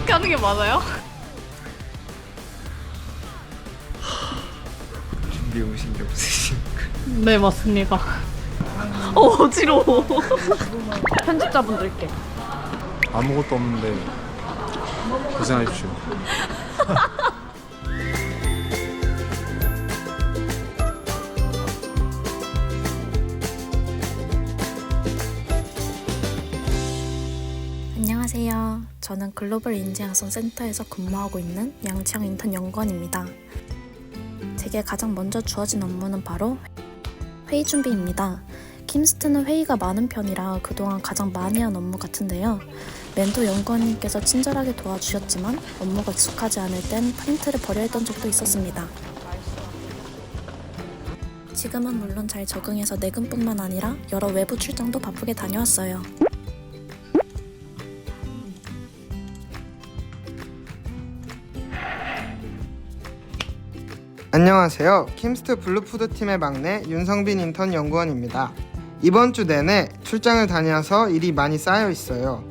이렇게 하는 게 맞아요? 준비 오신 게 없으시니까 네 맞습니다. 어 어지러워. 편집자분들께. 아무것도 없는데 고생하십시오 저는 글로벌 인재양성 센터에서 근무하고 있는 양치형 인턴 연구원입니다. 제게 가장 먼저 주어진 업무는 바로 회의 준비입니다. 킴스트는 회의가 많은 편이라 그동안 가장 많이 한 업무 같은데요. 멘토 연구원님께서 친절하게 도와주셨지만 업무가 익숙하지 않을 땐 프린트를 버려야 했던 적도 있었습니다. 지금은 물론 잘 적응해서 내근뿐만 아니라 여러 외부 출장도 바쁘게 다녀왔어요. 안녕하세요. 킴스트 블루푸드 팀의 막내 윤성빈 인턴 연구원입니다. 이번 주 내내 출장을 다녀서 일이 많이 쌓여 있어요.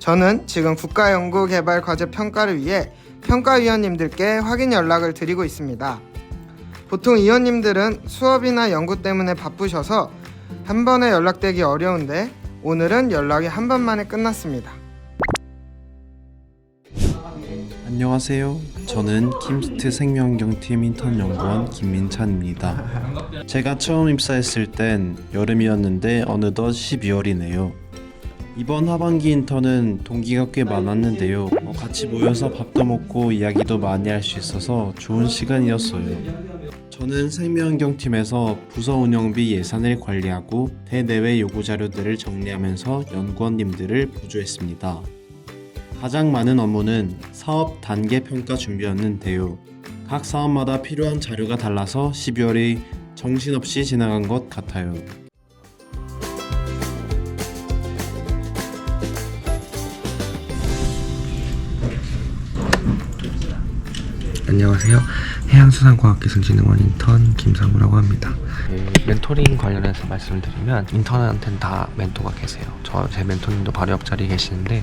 저는 지금 국가연구개발 과제 평가를 위해 평가위원님들께 확인 연락을 드리고 있습니다. 보통 위원님들은 수업이나 연구 때문에 바쁘셔서 한 번에 연락되기 어려운데 오늘은 연락이 한 번 만에 끝났습니다. 안녕하세요. 저는 킴스트 생명경팀 인턴 연구원 김민찬입니다. 제가 처음 입사했을 땐 여름이었는데 어느덧 12월이네요. 이번 하반기 인턴은 동기가 꽤 많았는데요. 어, 같이 모여서 밥도 먹고 이야기도 많이 할 수 있어서 좋은 시간이었어요. 저는 생명경팀에서 부서 운영비 예산을 관리하고 대내외 요구 자료들을 정리하면서 연구원님들을 보조했습니다. 가장 많은 업무는 사업 단계 평가 준비였는데요. 각 사업마다 필요한 자료가 달라서 12월이 정신없이 지나간 것 같아요. 안녕하세요. 해양수산과학기술진흥원 인턴 김상우라고 합니다. 그 멘토링 관련해서 말씀을 드리면 인턴한테는 다 멘토가 계세요. 저 제 멘토님도 바로 옆자리에 계시는데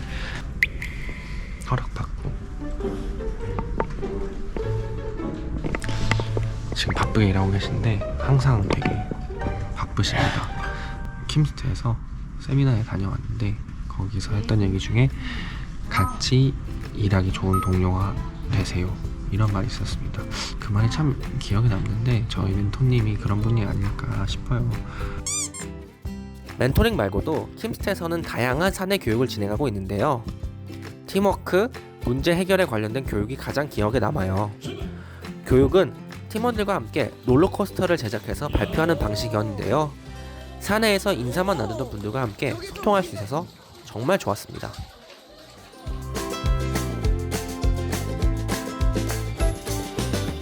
허락받고 지금 바쁘게 일하고 계신데 항상 되게 바쁘십니다. 킴스트에서 세미나에 다녀왔는데 거기서 했던 얘기 중에 같이 일하기 좋은 동료가 되세요. 이런 말이 있었습니다. 그 말이 참 기억에 남는데 저희 멘토님이 그런 분이 아닐까 싶어요. 멘토링 말고도 킴스트에서는 다양한 사내 교육을 진행하고 있는데요. 팀워크, 문제 해결에 관련된 교육이 가장 기억에 남아요. 교육은 팀원들과 함께 롤러코스터를 제작해서 발표하는 방식이었는데요. 사내에서 인사만 나누던 분들과 함께 소통할 수 있어서 정말 좋았습니다.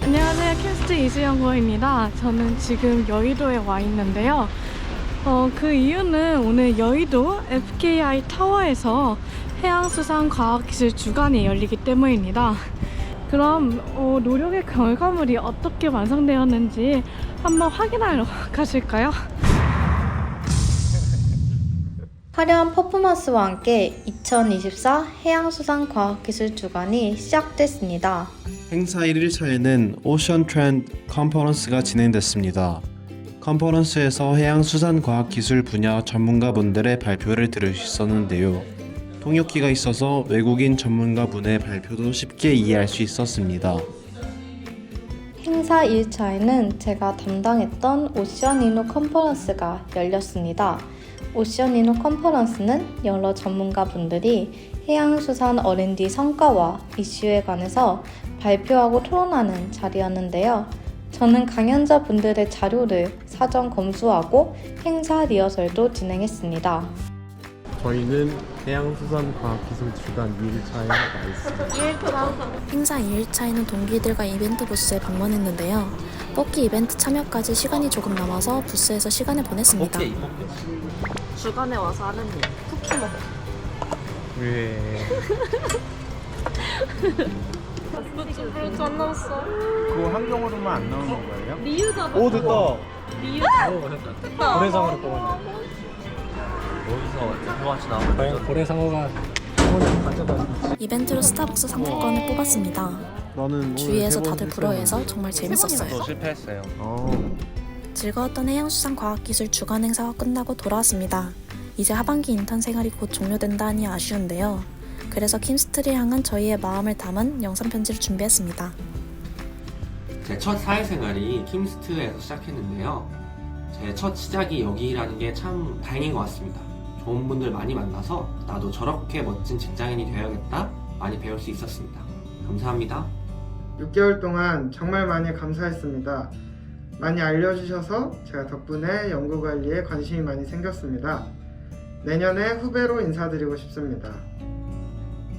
안녕하세요. 캐스트 이수연구입니다. 저는 지금 여의도에 와 있는데요. 어, 그 이유는 오늘 여의도 FKI 타워에서 해양수산과학기술 주간이 열리기 때문입니다. 그럼 어, 노력의 결과물이 어떻게 완성되었는지 한번 확인하러 가실까요? 화려한 퍼포먼스와 함께 2024 해양수산과학기술 주간이 시작됐습니다. 행사 1일차에는 오션 트렌드 컨퍼런스가 진행됐습니다. 컨퍼런스에서 해양수산과학기술 분야 전문가분들의 발표를 들을 수 있었는데요. 통역기가 있어서 외국인 전문가분의 발표도 쉽게 이해할 수 있었습니다. 행사 1차에는 제가 담당했던 오션이노 컨퍼런스가 열렸습니다. 오션이노 컨퍼런스는 여러 전문가분들이 해양수산 R&D 성과와 이슈에 관해서 발표하고 토론하는 자리였는데요. 저는 강연자분들의 자료를 사전 검수하고 행사 리허설도 진행했습니다. 저희는 해양수산과학기술 주간 2일차에 와 있습니다 행사 2일차에는 동기들과 이벤트 부스에 방문했는데요. 뽑기 이벤트 참여까지 시간이 조금 남아서 부스에서 시간을 보냈습니다. 주간에 와서 하는 일. 쿠키 먹어. 왜 그안 나왔어. 그거 한경으로만 안 나오는 거예요? 리유다. 오 됐다 리유. 고래상어를 뽑았네 여기서 같이 나오는 과연 고래상어가 이벤트로 스타벅스 상품권을 뽑았습니다. 너는 오늘 주위에서 다들 부러워해서 정말 재밌었어요. 실패했어요. 어. 즐거웠던 해양수산 과학기술 주간 행사가 끝나고 돌아왔습니다. 이제 하반기 인턴 생활이 곧 종료된다니 아쉬운데요. 그래서 킴스트를 향한 저희의 마음을 담은 영상 편지를 준비했습니다. 제 첫 사회생활이 킴스트에서 시작했는데요. 제 첫 시작이 여기라는 게 참 다행인 것 같습니다. 좋은 분들 많이 만나서 나도 저렇게 멋진 직장인이 되어야겠다 많이 배울 수 있었습니다. 감사합니다. 6개월 동안 정말 많이 감사했습니다. 많이 알려주셔서 제가 덕분에 연구 관리에 관심이 많이 생겼습니다. 내년에 후배로 인사드리고 싶습니다.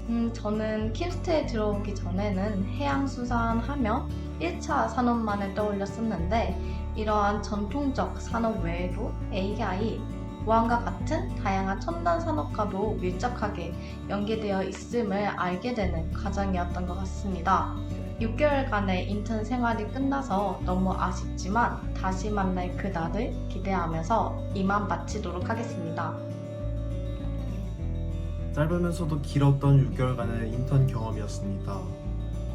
음, 저는 킴스트에 들어오기 전에는 해양수산 하면 1차 산업만을 떠올렸었는데 이러한 전통적 산업 외에도 AI, 보안과 같은 다양한 첨단 산업과도 밀접하게 연계되어 있음을 알게 되는 과정이었던 것 같습니다. 6개월간의 인턴 생활이 끝나서 너무 아쉽지만 다시 만날 그 날을 기대하면서 이만 마치도록 하겠습니다. 짧으면서도 길었던 6개월간의 인턴 경험이었습니다.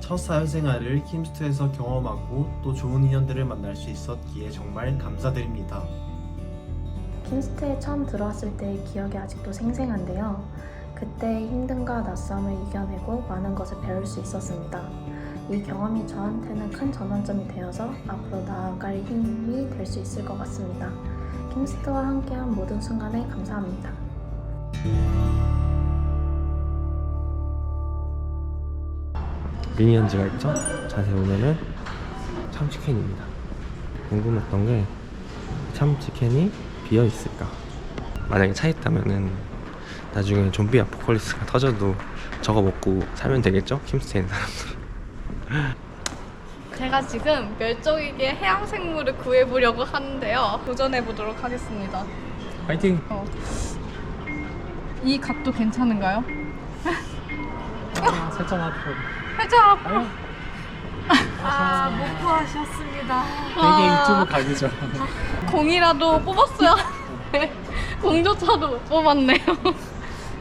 첫 사회생활을 킴스트에서 경험하고 또 좋은 인연들을 만날 수 있었기에 정말 감사드립니다. 킴스트에 처음 들어왔을 때의 기억이 아직도 생생한데요. 그때의 힘듦과 낯섦을 이겨내고 많은 것을 배울 수 있었습니다. 이 경험이 저한테는 큰 전환점이 되어서 앞으로 나아갈 힘이 될 수 있을 것 같습니다. 킴스트와 함께한 모든 순간에 감사합니다. 미니언즈가 있죠? 자세히 보면은 참치캔입니다. 궁금했던 게 참치캔이 비어 있을까? 만약에 차 있다면은 나중에 좀비 아포칼리스가 터져도 저거 먹고 살면 되겠죠? 킴스테인 사람들. 제가 지금 멸종위기의 해양 생물을 구해보려고 하는데요. 도전해 보도록 하겠습니다. 파이팅! 이 각도 괜찮은가요? 살짝 앞으로. 살짝 앞으로. 아, 못 구하셨습니다. 되게 유튜브 각이죠. 공이라도 하는데 공조차도 못 뽑았네요.